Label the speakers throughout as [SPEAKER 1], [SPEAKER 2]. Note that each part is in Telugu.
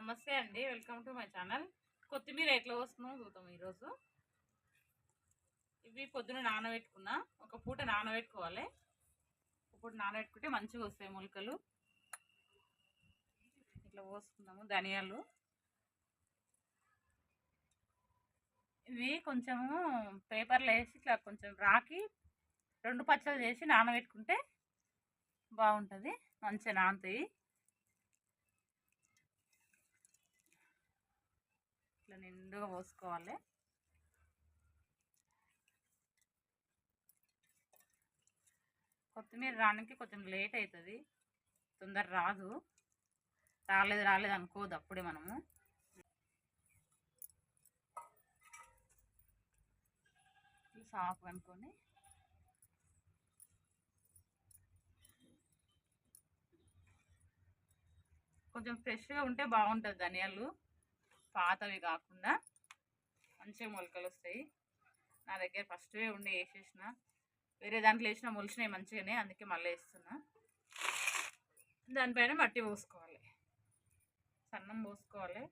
[SPEAKER 1] నమస్తే అండి. వెల్కమ్ టు మై ఛానల్ కొత్తిమీర ఎట్లా వస్తుందో చూద్దాం ఈరోజు. ఇవి పొద్దున నానబెట్టుకున్నా. ఒక పూట నానబెట్టుకోవాలి. ఒక పూట నానబెట్టుకుంటే మంచిగా వస్తాయి మొలకలు. ఇట్లా పోసుకుందాము ధనియాలు. ఇవి కొంచెము పేపర్లో వేసి ఇట్లా కొంచెం రాకి రెండు పచ్చలు చేసి నానబెట్టుకుంటే బాగుంటుంది. మంచిగా నానుతాయి. నిండుగా పోసుకోవాలి. కొత్తిమీర రానికి కొంచెం లేట్ అవుతుంది. తొందర రాదు. రాలేదు రాలేదు అనుకోదు అప్పుడే మనము. సాఫ్ అనుకొని కొంచెం ఫ్రెష్గా ఉంటే బాగుంటుంది ధనియాలు. పాతవి కాకుండా మంచిగా మొలకలు వస్తాయి. నా దగ్గర ఫస్ట్వే ఉండి వేసేసిన. వేరే దాంట్లో వేసిన మొలిచినాయి మంచిగానే అందుకే మళ్ళీ వేస్తున్నా. దానిపైన మట్టి పోసుకోవాలి. సన్నం పోసుకోవాలి.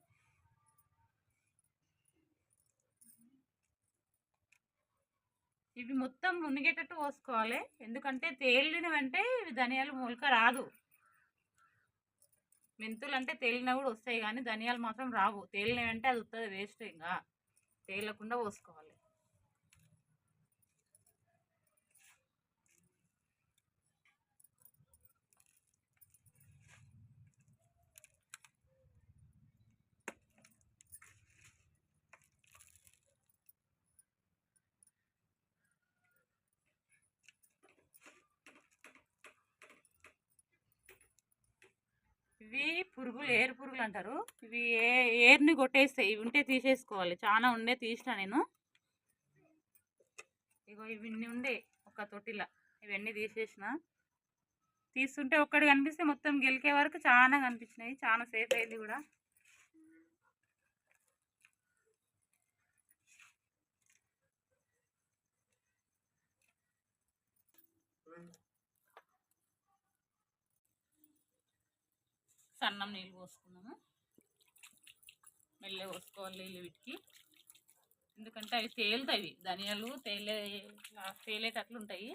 [SPEAKER 1] ఇవి మొత్తం మునిగేటట్టు పోసుకోవాలి. ఎందుకంటే తేలినవంటే ఇవి ధనియాలు మొలక రాదు. మెంతులు అంటే తేలిన కూడా వస్తాయి కానీ ధనియాలు మాత్రం రావు. తేలినవి అంటే అది వస్తుంది వేస్ట్ ఇంకా. తేలకుండా పోసుకోవాలి. ఇవి పురుగులు ఏరు పురుగులు అంటారు. ఇవి ఏ ఏరుని కొట్టేస్తాయి ఇవి ఉంటే తీసేసుకోవాలి. చాలా ఉండే తీసిన నేను. ఇగో ఇవన్నీ ఉండే ఒక తొట్టిలా. ఇవన్నీ తీసేసిన. తీస్తుంటే ఒక్కటి కనిపిస్తే మొత్తం గెలికే వరకు చాలా కనిపించినాయి. చాలా సేఫ్ అయింది కూడా. సన్నం నీళ్ళు పోసుకున్నాము. మెల్లె పోసుకోవాలి నీళ్ళు వీటికి. ఎందుకంటే అవి తేలుతాయి. ధనియాలు తేలే తేలేటట్లు ఉంటాయి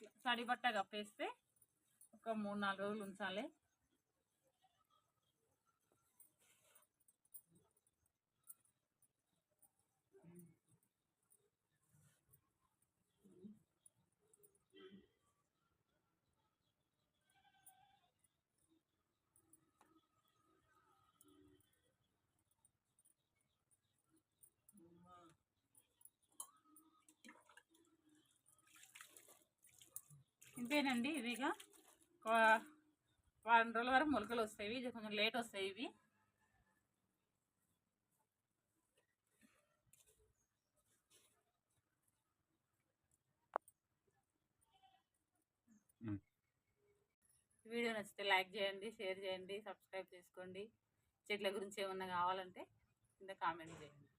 [SPEAKER 1] ఇట్లా తడి బట్ట కప్పేస్తే ఒక మూడు నాలుగు రోజులు ఉంచాలి. ఇంతేనండి ఇవిగా. వారం రోజుల వరకు మొలకలు వస్తాయి. ఇది కొంచెం లేట్ వస్తాయి ఇవి. వీడియో నచ్చితే లైక్ చేయండి షేర్ చేయండి సబ్స్క్రైబ్ చేసుకోండి. చెట్ల గురించి ఏమన్నా కావాలంటే కింద కామెంట్ చేయండి.